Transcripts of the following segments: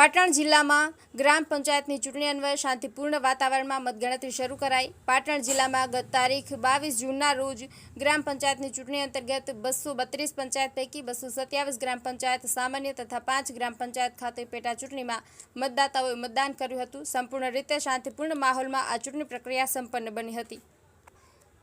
પાટણ જિલ્લામાં ગ્રામ પંચાયતની ચૂંટણી અન્વયે શાંતિપૂર્ણ વાતાવરણમાં મતગણતરી શરૂ કરાઈ. પાટણ જિલ્લામાં ગત તારીખ બાવીસ જૂનના રોજ ગ્રામ પંચાયતની ચૂંટણી અંતર્ગત બસો બત્રીસ પંચાયત પૈકી બસો સત્યાવીસ ગ્રામ પંચાયત સામાન્ય તથા પાંચ ગ્રામ પંચાયત ખાતે પેટા ચૂંટણીમાં મતદાતાઓએ મતદાન કર્યું હતું. સંપૂર્ણ રીતે શાંતિપૂર્ણ માહોલમાં આ ચૂંટણી પ્રક્રિયા સંપન્ન બની હતી.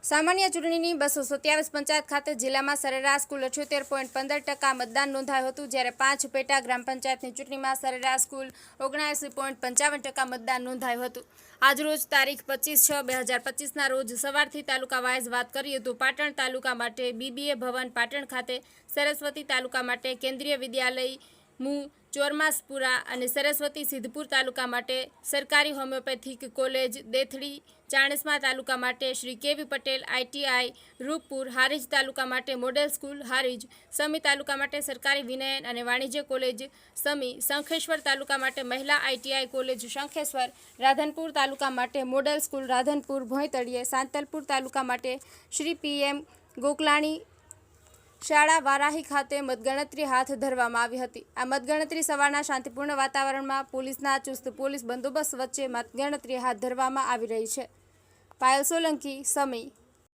સામાન્ય ચૂંટણીની બસો સત્યાવીસ પંચાયત ખાતે જિલ્લામાં સરેરાશ કુલ અઠ્યોતેર પોઈન્ટ પંદર ટકા મતદાન નોંધાયું હતું, જ્યારે પાંચ પેટા ગ્રામ પંચાયતની ચૂંટણીમાં સરેરાશ કુલ ઓગણસી પોઈન્ટ પંચાવન ટકા મતદાન નોંધાયું હતું. આજરોજ તારીખ પચીસ છ બે હજાર પચીસના રોજ સવારથી તાલુકા વાઇઝ વાત કરીએ તો પાટણ તાલુકા માટે બીબીએ ભવન પાટણ ખાતે સરસ્વતી તાલુકા માટે કેન્દ્રીય વિદ્યાલય મુ ચોરમાસપુરા અને સરસ્વતી સિદ્ધપુર તાલુકા માટે સરકારી હોમિયોપેથિક કોલેજ દેથડી ચાણસ્મા તાલુકા માટે Shri K V Patel ITI Ruppur Harij taluka માટે મોડેલ સ્કૂલ હારીજ સમી તાલુકા માટે સરકારી વિનયન અને વાણિજ્ય કોલેજ સમી શંખેશ્વર તાલુકા માટે મહિલા આઈટીઆઈ કોલેજ શંખેશ્વર રાધનપુર તાલુકા માટે મોડેલ સ્કૂલ રાધનપુર ભોંયતળીએ સાંતલપુર તાલુકા માટે શ્રી પીએમ ગોકલાણી શાળા વારાહી ખાતે મતગણતરી હાથ ધરવામાં આવી હતી. આ મતગણતરી સવારના શાંતિપૂર્ણ વાતાવરણમાં પોલીસના ચુસ્ત પોલીસ બંદોબસ્ત વચ્ચે મતગણતરી હાથ ધરવામાં આવી રહી છે. પાયલ સોલંકી, સમી.